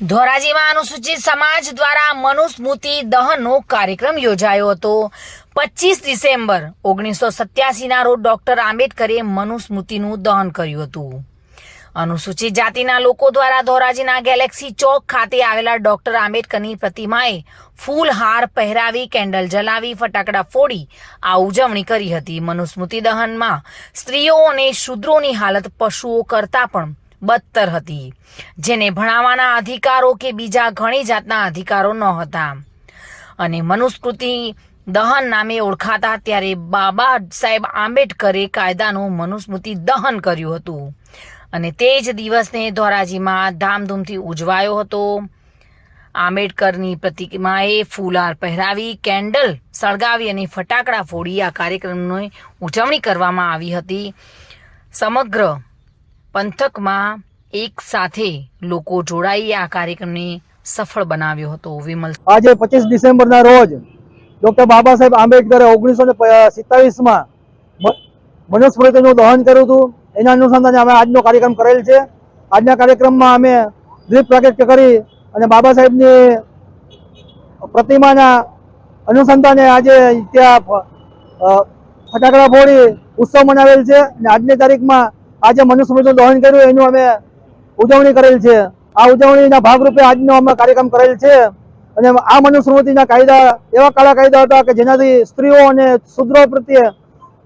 ધોરાજીમાં અનુસૂચિત સમાજ દ્વારા મનુસ્મૃતિ દહનનો કાર્યક્રમ યોજાયો હતો. પચીસ ડિસેમ્બર ઓગણીસો સત્યાસીના રોજ ડોક્ટર આંબેડકરે મનુસ્મૃતિનું દહન કર્યું હતું. અનુસૂચિત જાતિના લોકો દ્વારા ધોરાજીના ગેલેક્સી ચોક ખાતે આવેલા ડોક્ટર આંબેડકરની પ્રતિમાએ ફૂલહાર પહેરાવી, કેન્ડલ જલાવી, ફટાકડા ફોડી, આ ઉજવણી કરી હતી. મનુસ્મૃતિ દહનમાં સ્ત્રીઓ અને શૂદ્રોની હાલત પશુઓ કરતાં પણ બદતર હતી, જેને ભણાવવાના અધિકારો કે બીજા ઘણી જાતના અધિકારો ન હતા અને મનુસ્મૃતિ દહન નામે ઓળખાતા ત્યારે બાબા સાહેબ આંબેડકરે કાયદાનું મનુસ્મૃતિ દહન કર્યું હતું. અને તે જ દિવસને ધોરાજીમાં ધામધૂમથી ઉજવાયો હતો. આંબેડકરની પ્રતિમાએ ફૂલાર પહેરાવી, કેન્ડલ સળગાવી અને ફટાકડા ફોડી આ કાર્યક્રમની ઉજવણી કરવામાં આવી હતી. સમગ્ર પંથકમાં એક સાથે લોકો જોડાઈ આ કાર્યક્રમને સફળ બનાવ્યો હતો. વિમલ આજે પચીસ ડિસેમ્બરના રોજ ડોક્ટર બાબા સાહેબ આંબેડકરે ઓગણીસો ને સિત્તાવીસમાં મનુસ્મૃતિનું દહન કર્યું હતું. એના અનુસંધાને અમે આજનો કાર્યક્રમ કરેલ છે. આજના કાર્યક્રમમાં અમે દીપ પ્રાગટ્ય કરી અને બાબા સાહેબની પ્રતિમાના અનુસંધાને આજે ત્યાં ફટાકડા ફોડી ઉત્સવ મનાવેલ છે. અને આજની તારીખમાં આજે મનુસ્મૃતિનું દહન કર્યું, એનું અમે ઉજવણી કરેલ છે. આ ઉજવણીના ભાગરૂપે આજનો અમે કાર્યક્રમ કરેલ છે. અને આ મનુસ્મૃતિના કાયદા, એવા કાળા કાયદા હતા કે જેનાથી સ્ત્રીઓ અને શુદ્રો પ્રત્યે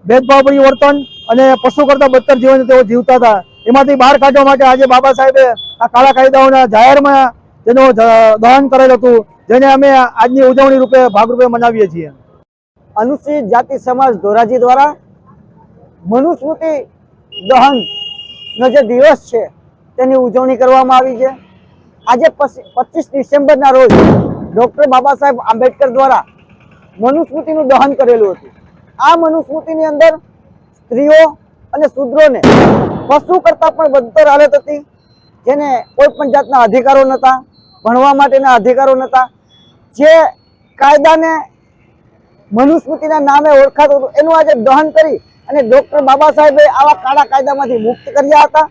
ભેદભાવભર્યું વર્તન અને પશુ કરતા બદતર જીવન તેઓ જીવતા હતા. એમાંથી બહાર કાઢવા માટે આજે બાબા સાહેબે આ કાળા કાયદાઓના જાહેરમાં તેનું દહન કરેલ હતું, જેને અમે આજની ઉજવણી રૂપે ભાગરૂપે મનાવીએ છીએ. અનુસૂચિત જાતિ સમાજ ધોરાજી દ્વારા મનુસ્મૃતિ દહન નો જે દિવસ છે, તેની ઉજવણી કરવામાં આવી છે. આજે પચીસ ડિસેમ્બરના રોજ ડૉક્ટર બાબા સાહેબ આંબેડકર દ્વારા મનુસ્મૃતિનું દહન કરેલું હતું. આ મનુસ્મૃતિની અંદર સ્ત્રીઓ અને શૂદ્રોને પશુ કરતાં પણ બદતર હાલત હતી, જેને કોઈ પણ જાતના અધિકારો નહોતા, ભણવા માટેના અધિકારો નહોતા. જે કાયદાને મનુસ્મૃતિના નામે ઓળખાતું હતું, એનું આજે દહન કરી અને ડોક્ટર બાબા સાહેબે આવા કાળા કાયદામાંથી મુક્ત કર્યા હતા.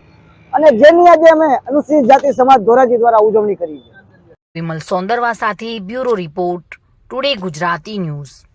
અને જેની આજે અમે અનુસૂચિત જાતિ સમાજ ધોરાજી દ્વારા ઉજવણી કરી છે. વિમલ સોંદરવા સાથે bureau report today Gujarati news.